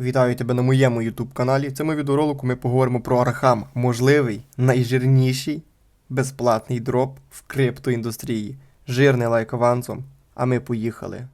Вітаю тебе на моєму YouTube каналі. В цьому відеоролику ми поговоримо про Архам, можливий, найжирніший безплатний дроп в криптоіндустрії. Жирний лайк авансом, а ми поїхали.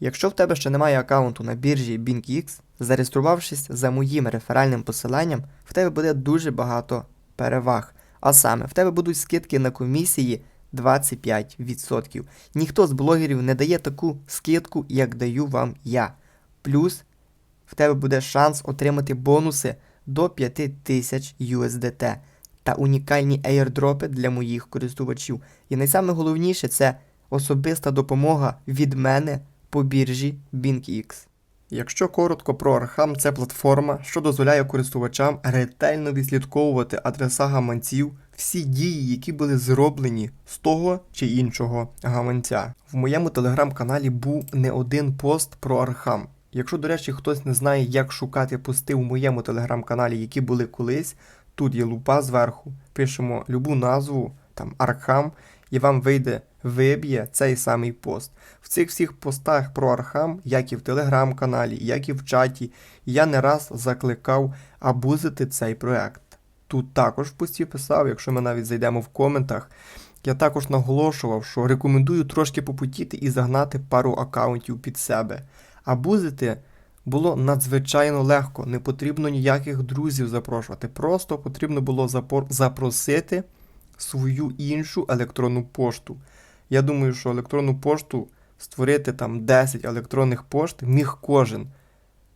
Якщо в тебе ще немає аккаунту на біржі BingX, зареєструвавшись за моїм реферальним посиланням, в тебе буде дуже багато переваг. А саме, в тебе будуть скидки на комісії 25%. Ніхто з блогерів не дає таку скидку, як даю вам я. Плюс в тебе буде шанс отримати бонуси до 5000 USDT та унікальні airdропи для моїх користувачів. І найсайголовніше це особиста допомога від мене по біржі BingX. Якщо коротко про Архам, це платформа, що дозволяє користувачам ретельно відслідковувати адреса гаманців, всі дії, які були зроблені з того чи іншого гаманця. В моєму телеграм-каналі був не один пост про Архам. Якщо, до речі, хтось не знає, як шукати пости в моєму телеграм-каналі, які були колись, тут є лупа зверху, пишемо любу назву, там Архам, і вам вийде, виб'є цей самий пост. В цих всіх постах про Архам, як і в телеграм-каналі, як і в чаті, я не раз закликав абузити цей проект. Тут також в пості писав, якщо ми навіть зайдемо в коментах, я також наголошував, що рекомендую трошки попутіти і загнати пару аккаунтів під себе. Абузити було надзвичайно легко, не потрібно ніяких друзів запрошувати. Просто потрібно було запросити свою іншу електронну пошту. Я думаю, що електронну пошту створити там 10 електронних пошт міг кожен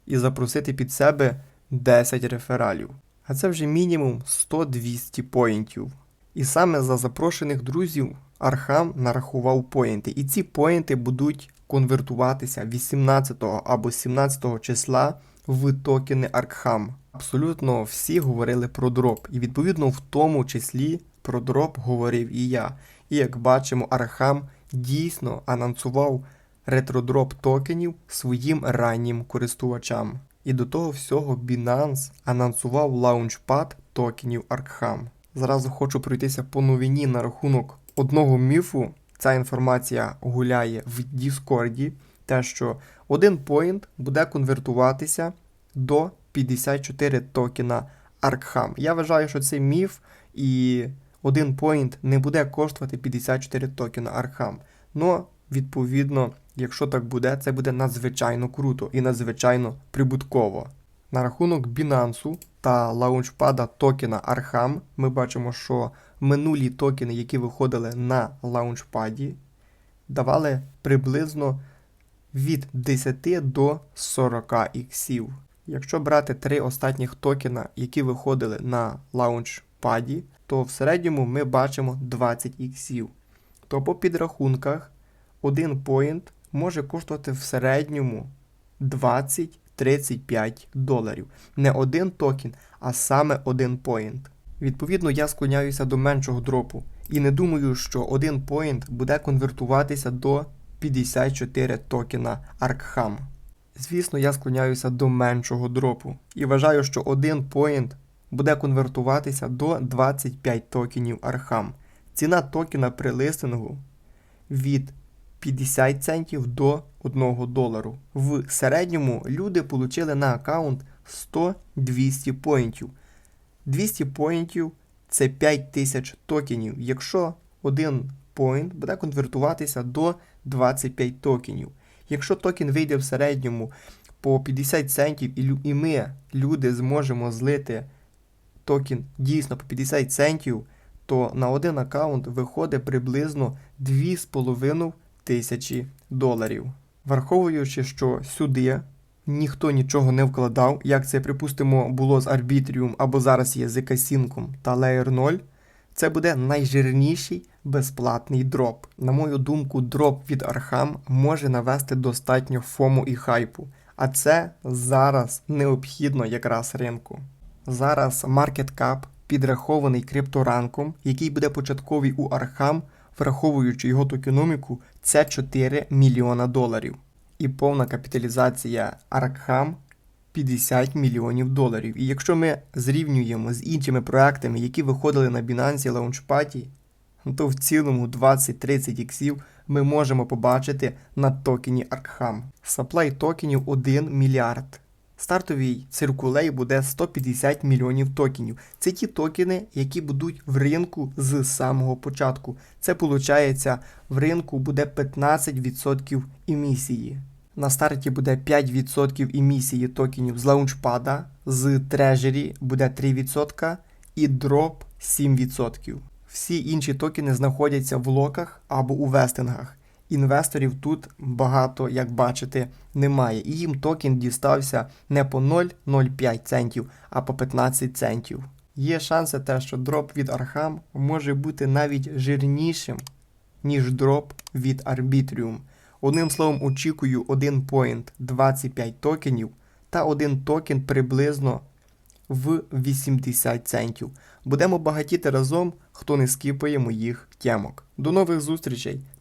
і запросити під себе 10 рефералів. А це вже мінімум 100-200 поінтів. І саме за запрошених друзів Архам нарахував поінти. І ці поінти будуть конвертуватися 18 або 17 числа в токени Архам. Абсолютно всі говорили про дроп. І відповідно в тому числі про дроп говорив і я. І як бачимо, Архам дійсно анонсував ретродроп токенів своїм раннім користувачам. І до того всього Binance анонсував лаунчпад токенів Arkham. Зразу хочу пройтися по новині на рахунок одного міфу. Ця інформація гуляє в Діскорді, те, що один поінт буде конвертуватися до 54 токена Arkham. Я вважаю, що це міф, і один поінт не буде коштувати 54 токена Arkham. Ну, відповідно, якщо так буде, це буде надзвичайно круто і надзвичайно прибутково. На рахунок Binance та лаунчпада токена Arkham ми бачимо, що минулі токени, які виходили на лаунчпаді, давали приблизно від 10 до 40 іксів. Якщо брати три останніх токена, які виходили на лаунчпаді, то в середньому ми бачимо 20 іксів. То по підрахунках один поінт може коштувати в середньому 20-35 доларів. Не один токен, а саме один поінт. Відповідно, я склоняюся до меншого дропу і не думаю, що один поінт буде конвертуватися до 54 токена Arkham. Звісно, я склоняюся до меншого дропу і вважаю, що один поінт буде конвертуватися до 25 токенів Arkham. Ціна токена при листингу від 50 центів до 1 долару. В середньому люди отримали на аккаунт 100-200 поінтів. 200 поінтів це 5000 токенів. Якщо один поінт буде конвертуватися до 25 токенів. Якщо токен вийде в середньому по 50 центів, і, ми, люди, зможемо злити токен дійсно по 50 центів, то на один аккаунт виходить приблизно 2,5 тисячі доларів. Враховуючи, що сюди ніхто нічого не вкладав, як це, припустимо, було з Arbitrium або зараз є з Ekasync та Layer 0, це буде найжирніший безплатний дроп. На мою думку, дроп від Arkham може навести достатньо фому і хайпу, а це зараз необхідно якраз ринку. Зараз market cap підрахований крипторанком, який буде початковий у Arkham, враховуючи його токеноміку, це 4 мільйона доларів. І повна капіталізація Arkham 50 мільйонів доларів. І якщо ми зрівнюємо з іншими проектами, які виходили на Binance Launchpad, то в цілому 20-30 іксів ми можемо побачити на токені Arkham. Саплай токенів 1 мільярд. Стартовий циркулей буде 150 мільйонів токенів. Це ті токени, які будуть в ринку з самого початку. Це виходить, в ринку буде 15% емісії. На старті буде 5% емісії токенів з лаунчпада, з трежері буде 3% і дроп 7%. Всі інші токени знаходяться в локах або у вестингах. Інвесторів тут багато, як бачите, немає. І їм токен дістався не по 0,05 центів, а по 15 центів. Є шанси те, що дроп від Arkham може бути навіть жирнішим, ніж дроп від Arbitrium. Одним словом, очікую 1 point 25 токенів та один токен приблизно в 80 центів. Будемо багатіти разом, хто не скіпає моїх тємок. До нових зустрічей